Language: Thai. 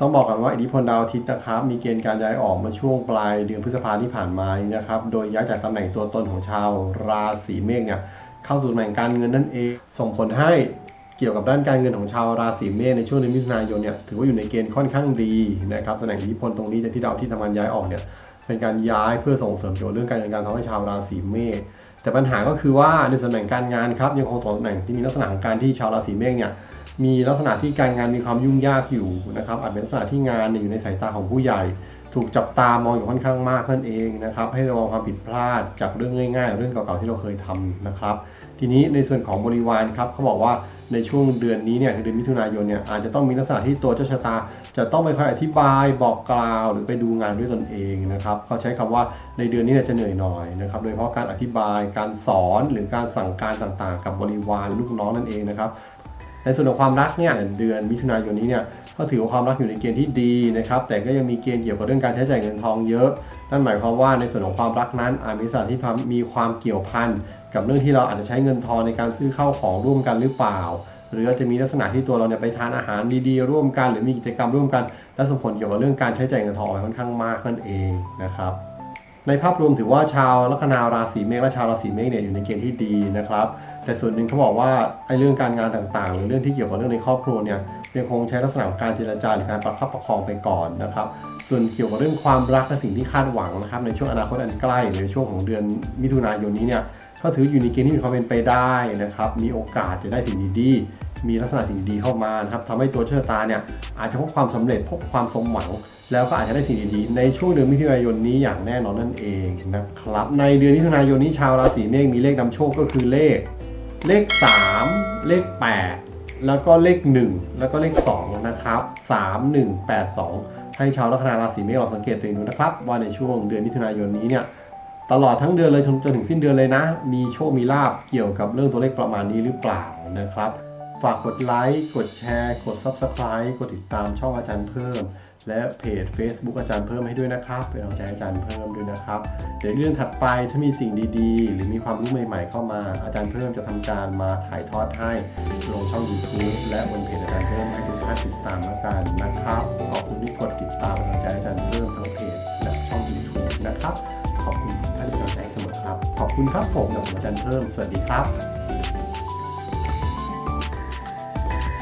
ต้องบอกกันว่าอิทธิพลดาวอาทิตย์นะครับ มีเกณฑ์การย้ายออกมาช่วงปลายเดือนพฤษภาที่ผ่านมานี้นะครับ โดยย้ายจากตำแหน่งตัวตนของชาวราศีเมษเนี่ยเข้าสู่ตำแหน่งการเงินนั่นเอง ส่งผลให้ เกี่ยวกับด้านการเงินของชาวราศีเมษในช่วงเดือนมิถุนายนเนี่ยถือว่าอยู่ในเกณฑ์ค่อนข้างดีนะครับตำแหน่งอิทธิพลตรงนี้จากที่ดาวที่ทำงานย้ายออกเนี่ยเป็นการย้ายเพื่อส่งเสริมเกี่ยวกับเรื่องการเงินการทำให้ชาวราศีเมษแต่ปัญหาก็คือว่าในส่วนแบ่งการงานครับยังคงตกตำแหน่งที่มีลักษณะของการที่ชาวราศีเมษเนี่ยมีลักษณะที่การงานมีความยุ่งยากอยู่นะครับอาจเป็นลักษณะที่งานอยู่ในสายตาของผู้ใหญ่ ถูกจับตามองอยู่ค่อนข้างมากนั่นเองนะครับ ให้ระวังความผิดพลาดจากเรื่องง่ายๆหรือเรื่องเก่าๆที่เราเคยทำนะครับ ทีนี้ในส่วนของบริวารครับเขาบอกว่าในช่วงเดือนนี้เนี่ยเดือนมิถุนายนเนี่ยอาจจะต้องมีลักษณะที่ตัวเจ้าชะตา จะต้องไปคอยอธิบายบอกกล่าว หรือไปดูงานด้วยตนเองนะครับเขาใช้คำว่าในเดือนนี้จะเหนื่อยหน่อยนะครับโดยเฉพาะการอธิบายการสอนหรือการสั่งการต่างๆ กับบริวารลูกน้องนั่นเองนะครับ ในส่วนของความรักเนี่ยเดือนมิถุนายนนี้เนี่ยก็ถือว่าความรักอยู่ในเกณฑ์ที่ดีนะครับแต่ก็ยังมีเกณฑ์เกี่ยวกับเรื่องการใช้จ่ายเงินทองเยอะ นั่นหมายความว่าในส่วนของความรักนั้นอาจมีลักษณะที่มีความเกี่ยวพันกับเรื่องที่เราอาจจะใช้เงินทองในการซื้อเข้าของร่วมกันหรือเปล่า หรือจจะมีลักษณะที่ตัวเราเนี่ยไปทานอาหารดีๆ ร่วมกัน หรือมีกิจกรรมร่วมกัน และส่งผลเกี่ยวกับเรื่องการใช้จ่ายเงินทองค่อนข้างมากนั่นเองนะครับ ในภาพรวมถือว่าชาวลัคนาราศีเมษและชาวราศีเมษเนี่ยอยู่ในเกณฑ์ที่ดีนะครับ แต่ส่วนหนึ่งเขาบอกว่าไอ้เรื่องการงานต่างๆ หรือเรื่องที่เกี่ยวกับเรื่องในครอบครัวเนี่ยยังคงใช้ลักษณะการเจรจาหรือการประคับประคองไปก่อนนะครับ ส่วนเกี่ยวกับเรื่องความรักและสิ่งที่คาดหวังนะครับในช่วงอนาคตอันใกล้หรือในช่วงของเดือนมิถุนายนนี้เนี่ย ก็ถืออยู่ในเกณฑ์ที่มีความเป็นไปได้นะครับ มีโอกาสจะได้สิ่งดีๆ มีลักษณะสิ่งดีๆเข้ามานะครับทำให้ตัวเชอตาเนี่ยอาจจะพบความสำเร็จพบความสมหวัง แล้วก็อาจจะได้สิ่งดีๆ ในช่วงเดือนมิถุนายนนี้อย่างแน่นอนนั่นเองนะครับ ในเดือนมิถุนายนนี้ชาวราศีเมษมีเลขนำโชคก็คือเลข เลข 3 เลข 8 แล้วก็เลข 1 แล้วก็เลข2นะครับ3 1 8 2 ให้ชาวลัคนาราศีเมษลองสังเกตตัวเองดูนะครับ ว่าในช่วงเดือนมิถุนายนนี้เนี่ย ตลอดทั้งเดือนเลยจนจนถึงสิ้นเดือนเลยนะ มีโชคมีลาบเกี่ยวกับเรื่องตัวเลขประมาณนี้หรือเปล่านะครับ ฝากกดไลค์กดแชร์กด Subscribe กดติดตามช่องอาจารย์เพิ่ม และเพจ Facebook อาจารย์เพิ่มให้ด้วยนะครับเป็นกำลังใจอาจารย์เพิ่มด้วยนะครับ เดี๋ยวเรื่องถัดไปถ้ามีสิ่งดีๆ หรือมีความรู้ใหม่ๆ เข้ามาอาจารย์เพิ่มจะทำการมาถ่ายทอดให้ลงช่อง YouTube และบนเพจอาจารย์เพิ่มให้ทุกท่านติดตามแล้วกันนะครับขอบคุณที่กดติดตามเป็นกำลังใจอาจารย์เพิ่ม คุณครับผมกับอาจารย์เพิ่ม สวัสดีครับ